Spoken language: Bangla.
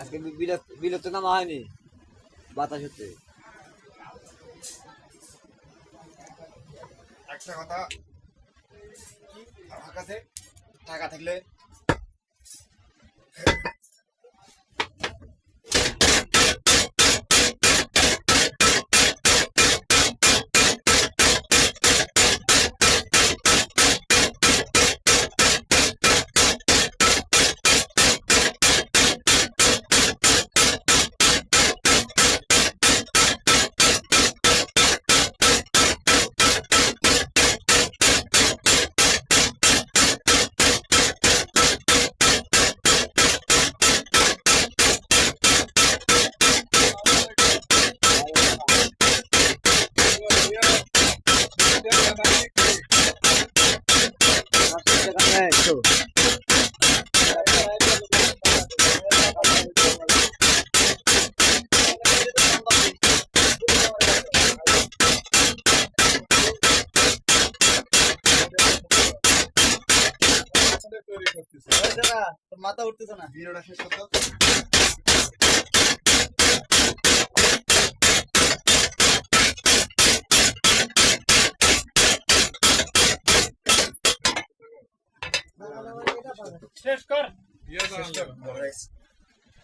আজকে বি- বিলত বিলত নামা হয়নি বাতাস হচ্ছে একটা কথা আমার কাছে টাকা থাকলে মাথা উঠতেছে না ভিডিওটা শেষ করতে শেষ কর শেষ কর